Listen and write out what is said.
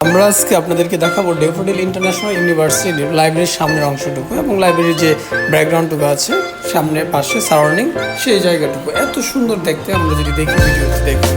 আমরা আজকে আপনাদেরকে দেখাবো ডেফোডিল ইন্টারন্যাশনাল ইউনিভার্সিটির লাইব্রেরির সামনের অংশটুকু এবং লাইব্রেরির যে ব্যাকগ্রাউন্ডটুকু আছে সামনে পাশে সারাউন্ডিং সেই জায়গাটুকু। এত সুন্দর দেখতে, আমরা যদি দেখি, ভিডিওতে দেখুন